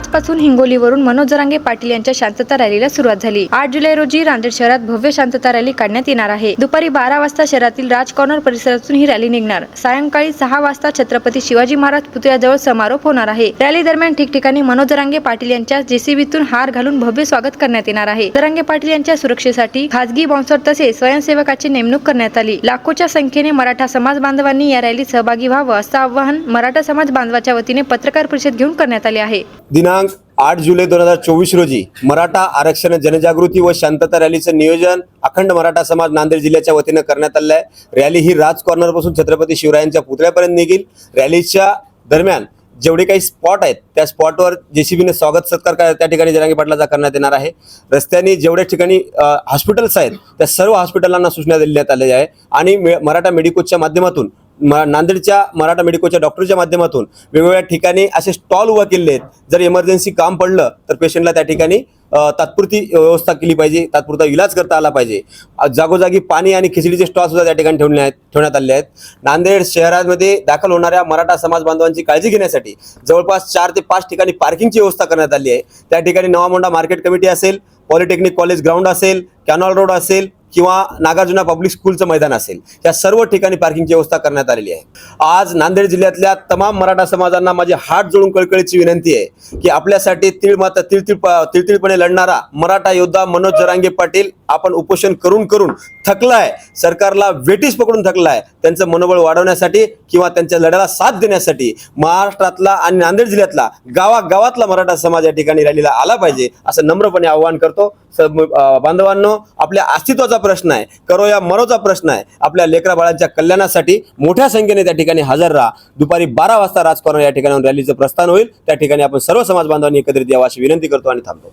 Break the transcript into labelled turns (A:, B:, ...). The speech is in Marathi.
A: आजपासून हिंगोलीवरून मनोज जरांगे पाटील यांच्या शांतता रॅलीला सुरुवात झाली. आठ जुलै रोजी नांदेड शहरात भव्य शांतता रॅली काढण्यात येणार आहे. दुपारी बारा वाजता शहरातील राज कॉर्नर परिसरातून ही रॅली निघणार. सायंकाळी सहा वाजता छत्रपती शिवाजी महाराज पुतळ्याजवळ समारोप होणार आहे. रॅली दरम्यान ठिकठिकाणी मनोज जरांगे पाटील यांच्या जेसीबीतून हार घालून भव्य स्वागत करण्यात येणार आहे. जरांगे पाटील यांच्या सुरक्षेसाठी खासगी बॉन्सर तसेच स्वयंसेवकाची नेमणूक करण्यात आली. लाखोच्या संख्येने मराठा समाज बांधवांनी या रॅलीत सहभागी व्हावं असं आवाहन मराठा समाज बांधवाच्या वतीने पत्रकार परिषद घेऊन करण्यात आले आहे.
B: दिनांक आठ जुलै दोन हजार चोवीस रोजी मराठा आरक्षण जनजागृती व शांतता रॅलीचं नियोजन अखंड मराठा समाज नांदेड जिल्ह्याच्या वतीनं करण्यात आलं आहे रॅली ही राज कॉर्नरपासून छत्रपती शिवरायांच्या पुतळ्यापर्यंत निघेल. रॅलीच्या दरम्यान जेवढे काही स्पॉट आहेत त्या स्पॉटवर जेसीबीने स्वागत सत्कार का- त्या ठिकाणी जरांगी पाटलाचा करण्यात येणार आहे. रस्त्याने जेवढ्या ठिकाणी हॉस्पिटल्स आहेत त्या सर्व हॉस्पिटलांना सूचना देण्यात आलेल्या आहे आणि मे- मराठा मेडिकोच्या माध्यमातून नांदेडच्या मराठा मेडिकोच्या डॉक्टरच्या माध्यमातून वेगवेगळ्या ठिकाणी असे स्टॉल उभा केले आहेत. जर इमर्जन्सी काम पडलं तर पेशंटला त्या ठिकाणी तात्पुरती व्यवस्था केली पाहिजे तात्पुरता इलाज करता आला पाहिजे. जागोजागी पाणी आणि खिचडीचे स्टॉल सुद्धा त्या ठिकाणी ठेवले आहेत ठेवण्यात आले आहेत. नांदेड शहरामध्ये दाखल होणाऱ्या मराठा समाज बांधवांची काळजी घेण्यासाठी जवळपास चार ते पाच ठिकाणी पार्किंगची व्यवस्था करण्यात आली आहे. त्या ठिकाणी नवामोंडा मार्केट कमिटी असेल पॉलिटेक्निक कॉलेज ग्राउंड असेल कॅनॉल रोड असेल किंवा नागार्जुना पब्लिक स्कूलचं मैदान असेल या सर्व ठिकाणी पार्किंगची व्यवस्था करण्यात आलेली आहे. आज नांदेड जिल्ह्यातल्या तमाम मराठा समाजांना माझे हात जोडून कळकळीची विनंती आहे की आपल्यासाठी तीळ माता तिळतिळ तिळतिळपणे लढणारा मराठा योद्धा मनोज जरांगे पाटील आपण उपोषण करून करून थकलाय. सरकारला वेटीस पकडून थकलाय. त्यांचं मनोबळ वाढवण्यासाठी किंवा त्यांच्या लढ्याला साथ देण्यासाठी महाराष्ट्रातला आणि नांदेड जिल्ह्यातला गावागावातला मराठा समाज या ठिकाणी रॅलीला आला पाहिजे असं नम्रपणे आवाहन करतो. बांधवांनो आपल्या अस्तित्वाचा प्रश्न आहे. करो या मरोचा प्रश्न आहे. आपल्या लेकरा बाळांच्या कल्याणासाठी मोठ्या संख्येने त्या ठिकाणी हजर राहा. दुपारी बारा वाजता राजकारण या ठिकाणी रॅलीचं प्रस्थान होईल. त्या ठिकाणी आपण सर्व समाज बांधवांनी एकत्रित यावं अशी विनंती करतो आणि थांबतो.